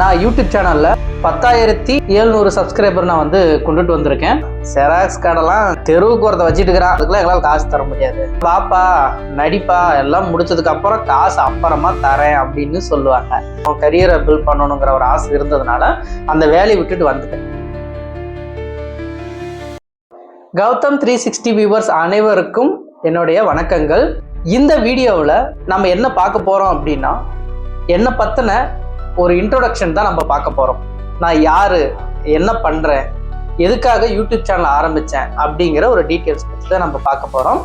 நான் யூடியூப் சேனல்ல பத்தாயிரத்தி எழுநூறு சப்ஸ்கிரைபர் நான் வந்து கொண்டுட்டு வந்திருக்கேன். செராக்ஸ் கடைலாம் தெருவுக்கு ஒருத்த வச்சுட்டு இருக்கிறான். அதுக்கெல்லாம் எங்களால் காசு தர முடியாது. பாப்பா நடிப்பா எல்லாம் முடிச்சதுக்கு அப்புறம் காசு அப்புறமா தரேன் அப்படின்னு சொல்லுவாங்க. கரியரை பில்ட் பண்ணணுங்கிற ஒரு ஆசை இருந்ததுனால அந்த வேலையை விட்டுட்டு வந்துட்டேன். கௌதம் த்ரீ சிக்ஸ்டி வியூவர்ஸ் அனைவருக்கும் என்னுடைய வணக்கங்கள். இந்த வீடியோவில் நம்ம என்ன பார்க்க போகிறோம் அப்படின்னா என்னை பற்றின ஒரு இன்ட்ரோடக்ஷன் தான் நம்ம பார்க்க போகிறோம் நான் யார் என்ன பண்ணுறேன் எதுக்காக யூடியூப் சேனல் ஆரம்பித்தேன் அப்படிங்கிற ஒரு டீட்டெயில்ஸ் பற்றி தான் நம்ம பார்க்க போகிறோம்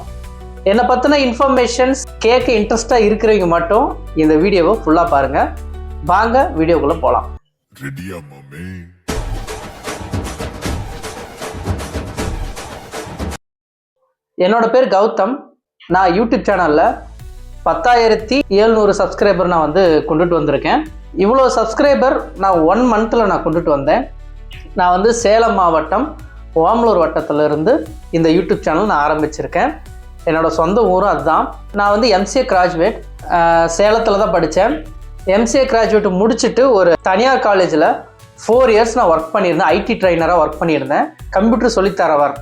என்னை பற்றின இன்ஃபர்மேஷன்ஸ் கேட்க இன்ட்ரெஸ்டாக இருக்கிறவங்க மட்டும் இந்த வீடியோவை ஃபுல்லாக பாருங்கள் வாங்க வீடியோக்குள்ளே போகலாம் ரெடியா மாமே? என்னோட பேர் கௌதம். நான் யூடியூப் சேனலில் பத்தாயிரத்தி ஏழ்நூறு சப்ஸ்கிரைபர் நான் வந்து கொண்டுட்டு வந்திருக்கேன். இவ்வளோ சப்ஸ்கிரைபர் நான் ஒன் மந்தில் நான் கொண்டுட்டு வந்தேன். நான் வந்து சேலம் மாவட்டம் ஓமலூர் வட்டத்திலிருந்து இந்த யூடியூப் சேனல் நான் ஆரம்பிச்சிருக்கேன். என்னோடய சொந்த ஊரும் அதுதான். நான் வந்து எம்சிஏ கிராஜுவேட் சேலத்தில் தான் படித்தேன் எம்சிஏ கிராஜுவேட் முடிச்சுட்டு ஒரு தனியார் காலேஜில் ஃபோர் இயர்ஸ் நான் ஒர்க் பண்ணியிருந்தேன். ஐடி ட்ரைனராக ஒர்க் பண்ணியிருந்தேன். கம்ப்யூட்டர் சொல்லித்தரவர்.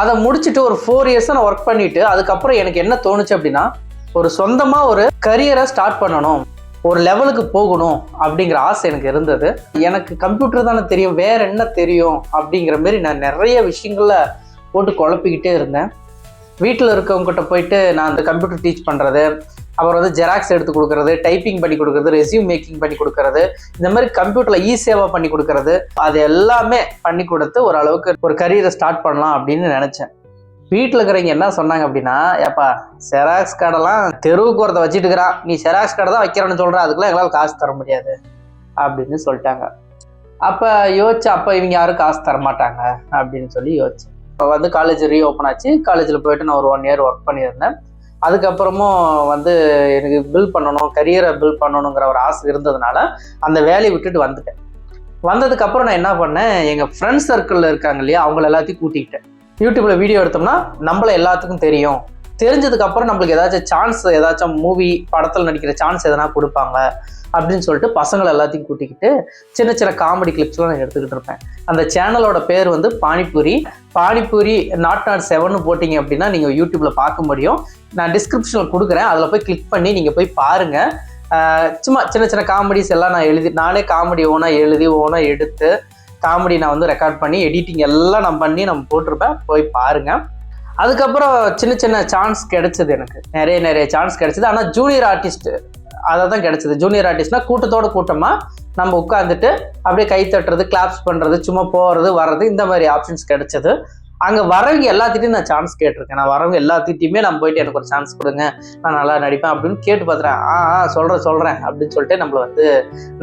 அதை முடிச்சுட்டு ஒரு ஃபோர் இயர்ஸ் நான் ஒர்க் பண்ணிவிட்டு அதுக்கப்புறம் எனக்கு என்ன தோணுச்சு அப்படின்னா ஒரு சொந்தமாக ஒரு கரியரை ஸ்டார்ட் பண்ணணும். ஒரு லெவலுக்கு போகணும் அப்படிங்கிற ஆசை எனக்கு இருந்தது. எனக்கு கம்ப்யூட்டர் தானே தெரியும் வேற என்ன தெரியும் அப்படிங்கிற மாரி நான் நிறைய விஷயங்கள போட்டு குழப்பிக்கிட்டே இருந்தேன். வீட்டில் இருக்கவங்ககிட்ட போயிட்டு நான் அந்த கம்ப்யூட்டர் டீச் பண்ணுறது அப்புறம் வந்து ஜெராக்ஸ் எடுத்து கொடுக்கறது டைப்பிங் பண்ணி கொடுக்கறது ரெஸ்யூம் மேக்கிங் பண்ணி கொடுக்கறது இந்த மாதிரி கம்ப்யூட்டரில் ஈ சேவா பண்ணி கொடுக்கறது அது எல்லாமே பண்ணி கொடுத்து ஓரளவுக்கு ஒரு கரியரை ஸ்டார்ட் பண்ணலாம் அப்படின்னு நினச்சேன். வீட்டில் இருக்கிறவங்க என்ன சொன்னாங்க அப்படின்னா ஏப்பா செராக்ஸ் கடைலாம் தெருவுக்கு ஒருத்த வச்சுட்டு இருக்கிறான். நீ செராக்ஸ் கடை தான் வைக்கிறேன்னு சொல்கிற அதுக்கெல்லாம் எங்களால் காசு தர முடியாது. அப்படின்னு சொல்லிட்டாங்க. அப்போ யோசிச்சு அப்போ இவங்க யாரும் காசு தர மாட்டாங்க அப்படின்னு சொல்லி யோசிச்சேன் இப்போ வந்து காலேஜ் ரீஓப்பன் ஆச்சு. காலேஜில் போயிட்டு நான் ஒரு ஒன் இயர் ஒர்க் பண்ணியிருந்தேன். அதுக்கப்புறமும் வந்து எனக்கு பில் பண்ணணும் கரியரை பில் பண்ணணுங்கிற ஒரு ஆசை இருந்ததுனால அந்த வேலையை விட்டுட்டு வந்துட்டேன். வந்ததுக்கப்புறம் நான் என்ன பண்ணேன் எங்கள் ஃப்ரெண்ட்ஸ் சர்க்கிளில் இருக்காங்க இல்லையா அவங்கள எல்லாத்தையும் கூட்டிக்கிட்டேன். யூடியூப்ல வீடியோ எடுத்தோம்னா நம்மள எல்லாத்துக்கும் தெரியும். தெரிஞ்சதுக்கு அப்புறம் நம்மளுக்கு ஏதாச்சும் சான்ஸ் ஏதாச்சும் மூவி படத்தில் நடிக்கிற சான்ஸ் எதனா கொடுப்பாங்க. அப்படின்னு சொல்லிட்டு பசங்களை எல்லாத்தையும் கூட்டிக்கிட்டு சின்ன சின்ன காமெடி கிளிப்ஸ்லாம் நான் எடுத்துக்கிட்டு இருப்பேன். அந்த சேனலோட பேர் வந்து Panipuri. Panipuri nought nought seven போட்டிங்க அப்படின்னா நீங்கள் யூடியூப்ல பார்க்க முடியும். நான் டிஸ்கிரிப்ஷனில் கொடுக்குறேன். அதில் போய் கிளிக் பண்ணி நீங்கள் போய் பாருங்கள் சும்மா சின்ன சின்ன காமெடிஸ் எல்லாம் நான் எழுதி நானே காமெடி ஓனாக எழுதி ஓனாக எடுத்து காமெடி நான் வந்து ரெக்கார்ட் பண்ணி எடிட்டிங் எல்லாம் நான் பண்ணி நம்ம போட்டிருப்பேன். போய் பாருங்க. அதுக்கப்புறம் சின்ன சின்ன சான்ஸ் கிடைச்சது எனக்கு. நிறைய நிறைய சான்ஸ் கிடைச்சது. ஆனால் ஜூனியர் ஆர்டிஸ்ட் அதை தான் கிடைச்சது ஜூனியர் ஆர்டிஸ்ட்னா கூட்டத்தோட கூட்டமாக நம்ம உட்காந்துட்டு அப்படியே கை தட்டுறது கிளாப்ஸ் பண்ணுறது சும்மா போகிறது வர்றது இந்த மாதிரி ஆப்ஷன்ஸ் கிடைச்சது. அங்கே வரவங்க எல்லாத்திட்டையும் நான் சான்ஸ் கேட்டிருக்கேன். நான் வரவங்க எல்லாத்திட்டையுமே நான் போயிட்டு எனக்கு ஒரு சான்ஸ் கொடுங்க. நான் நல்லா நடிப்பேன் அப்படின்னு கேட்டு பார்த்துறேன் ஆ ஆ சொல்கிறேன் சொல்கிறேன் அப்படின்னு சொல்லிட்டு நம்மளை வந்து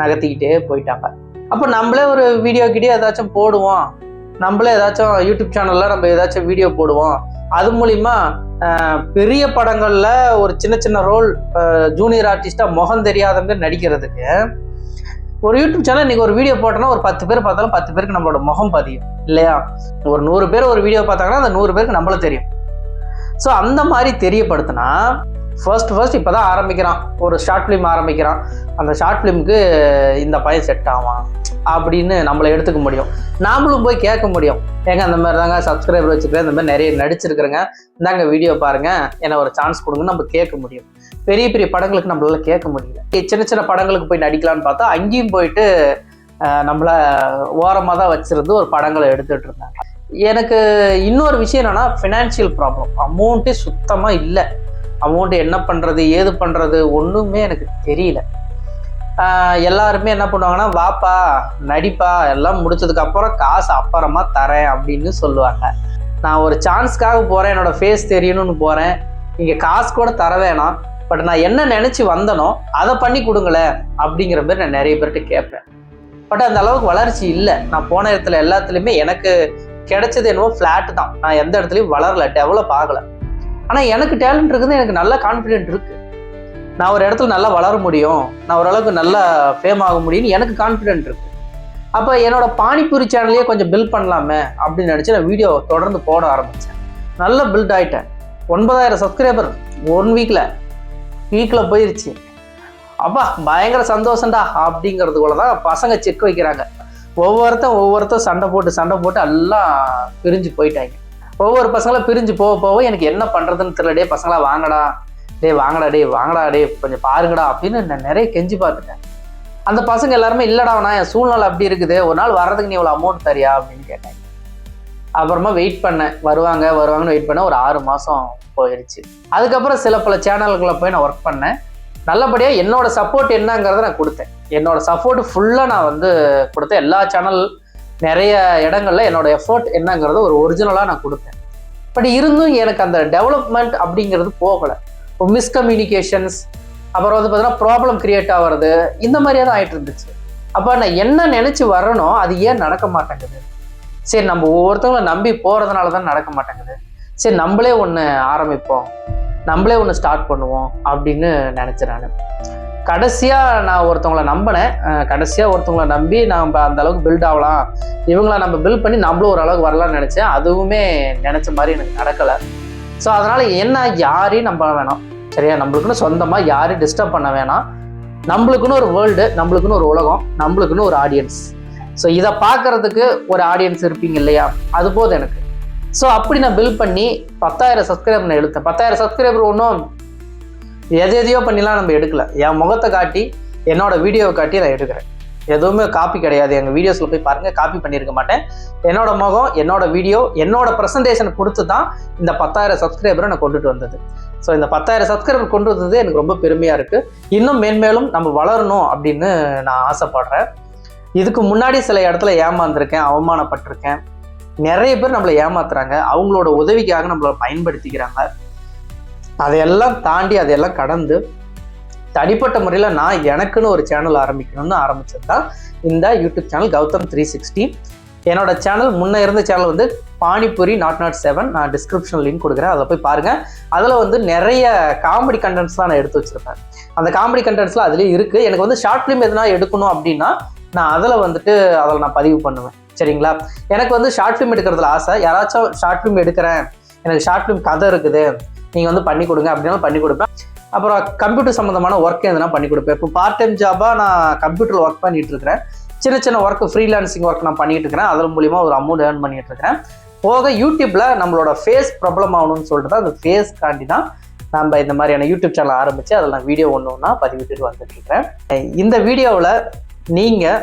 நகர்த்திக்கிட்டே போயிட்டாங்க. அப்போ நம்மளே ஒரு வீடியோ கிட்டே ஏதாச்சும் போடுவோம். நம்மளே ஏதாச்சும் யூடியூப் சேனலில் நம்ம ஏதாச்சும் வீடியோ போடுவோம். அது மூலிமா பெரிய படங்களில் ஒரு சின்ன சின்ன ரோல் ஜூனியர் ஆர்டிஸ்ட்டாக முகம் தெரியாதவங்க நடிக்கிறதுக்கு ஒரு யூடியூப் சேனல் இன்றைக்கி ஒரு வீடியோ போட்டோன்னா ஒரு பத்து பேர் பார்த்தாலும் பத்து பேருக்கு நம்மளோட முகம் பதியும் இல்லையா? ஒரு நூறு பேர் ஒரு வீடியோ பார்த்தாங்கன்னா அந்த நூறு பேருக்கு நம்மள தெரியும். ஸோ அந்த மாதிரி தெரியப்படுத்தினா ஃபர்ஸ்ட் ஃபர்ஸ்ட் இப்போ தான் ஆரம்பிக்கிறான். ஒரு ஷார்ட் ஃபிலிம் ஆரம்பிக்கிறான். அந்த ஷார்ட் ஃபிலிமுக்கு இந்த பையன் செட் ஆவான். அப்படின்னு நம்மளை எடுத்துக்க முடியும். நாமளும் போய் கேட்க முடியும். ஏங்க அந்த மாதிரி தாங்க சப்ஸ்கிரைபர் வச்சுக்கிறேன் இந்த மாதிரி நிறைய நடிச்சிருக்கிறேங்க. இந்தாங்க வீடியோ பாருங்க. என்ன ஒரு சான்ஸ் கொடுங்க நம்ம கேட்க முடியும். பெரிய பெரிய படங்களுக்கு நம்மளால கேட்க முடியல. சின்ன சின்ன படங்களுக்கு போய் நடிக்கலாம்னு பார்த்தா அங்கேயும் போயிட்டு நம்மளை ஓரமாக தான் வச்சுருந்து ஒரு படங்களை எடுத்துகிட்டு இருந்தாங்க. எனக்கு இன்னொரு விஷயம் என்னன்னா ஃபினான்ஷியல் ப்ராப்ளம் அமௌண்ட்டே சுத்தமாக இல்லை. அமௌண்ட் என்ன பண்ணுறது ஏது பண்ணுறது ஒன்றுமே எனக்கு தெரியல. எல்லாருமே என்ன பண்ணுவாங்கன்னா வாப்பா நடிப்பா எல்லாம் முடிச்சதுக்கு அப்புறம் காசு அப்புறமா தரேன் அப்படின்னு சொல்லுவாங்க. நான் ஒரு சான்ஸ்க்காக போகிறேன் என்னோட ஃபேஸ் தெரியணும்னு போகிறேன் இங்கே காசு கூட தர வேணாம். பட் நான் என்ன நினச்சி வந்தனோ அதை பண்ணி கொடுங்களேன் அப்படிங்கிற மாதிரி நான் நிறைய பேர்கிட்ட கேட்பேன். பட் அந்த அளவுக்கு வளர்ச்சி இல்லை. நான் போன இடத்துல எல்லாத்துலேயுமே எனக்கு கிடைச்சது என்னவோ ஃப்ளாட் தான். நான் எந்த இடத்துலையும் வளரல டெவலப் ஆகலை. ஆனால் எனக்கு டேலண்ட் இருக்குது எனக்கு நல்ல கான்ஃபிடென்ட் இருக்கு. நான் ஒரு இடத்துல நல்லா வளர முடியும். நான் ஓரளவுக்கு நல்லா ஃபேம் ஆக முடியும்னு எனக்கு கான்ஃபிடென்ட் இருக்கு. அப்போ என்னோட பானிபூரி சேனல்லையே கொஞ்சம் பில்ட் பண்ணலாமே அப்படின்னு நினச்சி நான் வீடியோ தொடர்ந்து போட ஆரம்பித்தேன் நல்லா பில்ட் ஆகிட்டேன் ஒன்பதாயிரம் சப்ஸ்கிரைபர் ஒன் வீக்கில் வீக்கில் போயிருச்சு. அப்பா பயங்கர சந்தோஷம்டா அப்படிங்கிறதுக்குள்ள தான் பசங்க செக் வைக்கிறாங்க. ஒவ்வொருத்தன் ஒவ்வொருத்தரும் சண்டை போட்டு சண்டை போட்டு எல்லாம் பிரிஞ்சு போயிட்டாங்க. ஒவ்வொரு பசங்களும் பிரிஞ்சு போக போக எனக்கு என்ன பண்ணுறதுன்னு தெரியல டே பசங்களா வாங்கடா. டேய் வாங்கடா டே வாங்கடா டே கொஞ்சம் பாருங்கடா அப்படின்னு நான் நிறைய கெஞ்சி பார்த்துட்டேன். அந்த பசங்க எல்லாருமே இல்லடா நான் என் சூழ்நிலை அப்படி இருக்குது. ஒரு நாள் வர்றதுக்கு நீ இவ்வளோ அமௌண்ட் தரியா? அப்படின்னு கேட்டேன். அப்புறமா வெயிட் பண்ணேன். வருவாங்க வருவாங்கன்னு வெயிட் பண்ண ஒரு ஆறு மாதம் போயிடுச்சு அதுக்கப்புறம் சில பல சேனல்களை போய் நான் ஒர்க் பண்ணேன். நல்லபடியாக என்னோட சப்போர்ட் என்னங்கிறத நான் கொடுத்தேன். என்னோட சப்போர்ட் ஃபுல்லாக நான் வந்து கொடுத்தேன் எல்லா சேனல் நிறைய இடங்கள்ல என்னோட எஃபோர்ட் என்னங்கிறத ஒரு ஒரிஜினலாக நான் கொடுத்தேன். பட் இருந்தும் எனக்கு அந்த டெவலப்மெண்ட் அப்படிங்கிறது போகலை. மிஸ்கம்யூனிகேஷன்ஸ் அப்புறம் வந்து பார்த்தீங்கன்னா ப்ராப்ளம் கிரியேட் ஆகிறது இந்த மாதிரியே தான் ஆயிட்டு இருந்துச்சு. அப்போ நான் என்ன நினச்சி வரணும் அது ஏன் நடக்க மாட்டேங்குது? சரி நம்ம ஒவ்வொருத்தவங்களை நம்பி போகிறதுனால தான் நடக்க மாட்டேங்குது. சரி நம்மளே ஒன்று ஆரம்பிப்போம். நம்மளே ஒன்று ஸ்டார்ட் பண்ணுவோம் அப்படின்னு நினச்சேன் நான். கடைசியாக நான் ஒருத்தவங்களை நம்பினேன். கடைசியாக ஒருத்தவங்கள நம்பி நம்ம அந்த அளவுக்கு பில்ட் ஆகலாம். இவங்கள நம்ம பில்ட் பண்ணி நம்மளும் ஒரு அளவுக்கு வரலாம்னு நினச்சேன். அதுவுமே நினச்ச மாதிரி எனக்கு நடக்கலை. ஸோ அதனால் என்ன யாரையும் நம்ப வேணாம். சரியா? நம்மளுக்குன்னு சொந்தமாக யாரையும் டிஸ்டர்ப் பண்ண வேணாம். நம்மளுக்குன்னு ஒரு வேர்ல்டு நம்மளுக்குன்னு ஒரு உலகம் நம்மளுக்குன்னு ஒரு ஆடியன்ஸ் ஸோ இதை பார்க்கறதுக்கு ஒரு ஆடியன்ஸ் இருப்பீங்க இல்லையா? அது போதும் எனக்கு. ஸோ அப்படி நான் பில் பண்ணி பத்தாயிரம் சப்ஸ்கிரைபர் நான் எழுத்தேன் பத்தாயிரம் சப்ஸ்கிரைபர் ஒன்றும் எது எதையோ பண்ணிலாம் நம்ம எடுக்கல. என் முகத்தை காட்டி என்னோட வீடியோவை காட்டி நான் எடுக்கிறேன். எதுவுமே காப்பி கிடையாது. எங்கள் வீடியோஸில் போய் பாருங்கள் காப்பி பண்ணியிருக்க மாட்டேன். என்னோட முகம் என்னோட வீடியோ என்னோட ப்ரெசன்டேஷன் கொடுத்து தான் இந்த பத்தாயிரம் சப்ஸ்கிரைபரை நான் கொண்டுட்டு வந்தது. ஸோ இந்த பத்தாயிரம் சப்ஸ்கிரைபர் கொண்டு வந்தது எனக்கு ரொம்ப பெருமையாக இருக்குது இன்னும் மேன்மேலும் நம்ம வளரணும் அப்படின்னு நான் ஆசைப்படுறேன். இதுக்கு முன்னாடி சில இடத்துல ஏமாந்துருக்கேன் அவமானப்பட்டிருக்கேன். நிறைய பேர் நம்மளை ஏமாத்துறாங்க. அவங்களோட உதவிக்காக நம்மளை பயன்படுத்திக்கிறாங்க. அதையெல்லாம் தாண்டி அதையெல்லாம் கடந்து தனிப்பட்ட முறையில் நான் எனக்குன்னு ஒரு சேனல் ஆரம்பிக்கணும்னு ஆரம்பிச்சது தான் இந்த YouTube channel Gautham three sixty என்னோட சேனல் முன்ன இருந்த சேனல் வந்து பானிபூரி நாட் நாட் செவன் நான் டிஸ்கிரிப்ஷன் லிங்க் கொடுக்குறேன். அதை போய் பாருங்கள் அதில் வந்து நிறைய காமெடி கண்டென்ட்ஸ்லாம் நான் எடுத்து வச்சுருப்பேன். அந்த காமெடி கண்டென்ட்ஸ்லாம் அதுலேயே இருக்குது எனக்கு வந்து ஷார்ட் ஃபிலிம் எதுனா எடுக்கணும் அப்படின்னா நான் அதில் வந்துட்டு அதில் நான் பதிவு பண்ணுவேன். சரிங்களா? எனக்கு வந்து ஷார்ட் ஃபிலிம் எடுக்கிறதுல ஆசை. யாராச்சும் ஷார்ட் ஃபிலிம் எடுக்கிறேன். எனக்கு ஷார்ட் ஃபிலிம் கதை இருக்குது. நீங்கள் வந்து பண்ணி கொடுங்க அப்படின்னாலும் பண்ணி கொடுப்பேன். அப்புறம் கம்ப்யூட்டர் சம்மந்தமான ஒர்க் எதுனா பண்ணி கொடுப்பேன். இப்போ பார்ட் டைம் ஜாபாக நான் கம்ப்யூட்டரில் ஒர்க் பண்ணிட்டு இருக்கிறேன். சின்ன சின்ன ஒர்க் ஃப்ரீலான்சிங் ஒர்க் நான் பண்ணிட்டு இருக்கிறேன். அதன் மூலியமாக ஒரு அமௌண்ட் ஏர்ன் பண்ணிட்டு இருக்கிறேன். போக யூடியூப்பில் நம்மளோட ஃபேஸ் ப்ராப்ளம் ஆகணும்னு சொல்லிட்டு அந்த ஃபேஸ் தாண்டி தான் நம்ம இந்த மாதிரியான யூடியூப் சேனல் ஆரம்பித்து அதில் நான் வீடியோ ஒன்று ஒன்றா பதிவிட்டு வந்துட்டு இருக்கிறேன். இந்த வீடியோவில் நீங்கள்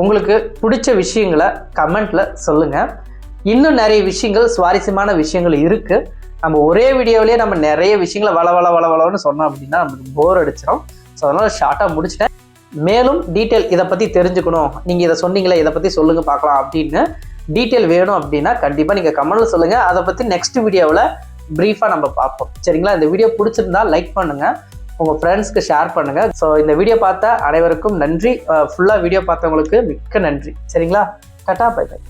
உங்களுக்கு பிடிச்ச விஷயங்களை கமெண்ட்டில் சொல்லுங்கள் இன்னும் நிறைய விஷயங்கள் சுவாரஸ்யமான விஷயங்கள் இருக்குது நம்ம ஒரே வீடியோவிலேயே நம்ம நிறைய விஷயங்களை வள வள வள வளன்னு சொன்னோம் அப்படின்னா நமக்கு போர் அடிச்சிடும் ஸோ அதனால் ஷார்ட்டாக முடிச்சிட்டேன். மேலும் டீட்டெயில் இதை பற்றி தெரிஞ்சுக்கணும். நீங்கள் இதை சொன்னீங்களே இதை பற்றி சொல்லுங்கள் பார்க்கலாம் அப்படின்னு டீட்டெயில் வேணும் அப்படின்னா கண்டிப்பாக நீங்கள் கமெண்ட்டில் சொல்லுங்கள் அதை பற்றி நெக்ஸ்ட் வீடியோவில் ப்ரீஃபாக நம்ம பார்ப்போம். சரிங்களா? இந்த வீடியோ பிடிச்சிருந்தா லைக் பண்ணுங்கள் உங்கள் ஃப்ரெண்ட்ஸ்க்கு ஷேர் பண்ணுங்கள் ஸோ இந்த வீடியோ பார்த்த அனைவருக்கும் நன்றி. ஃபுல்லாக வீடியோ பார்த்தவங்களுக்கு மிக்க நன்றி. சரிங்களா? Tata bye by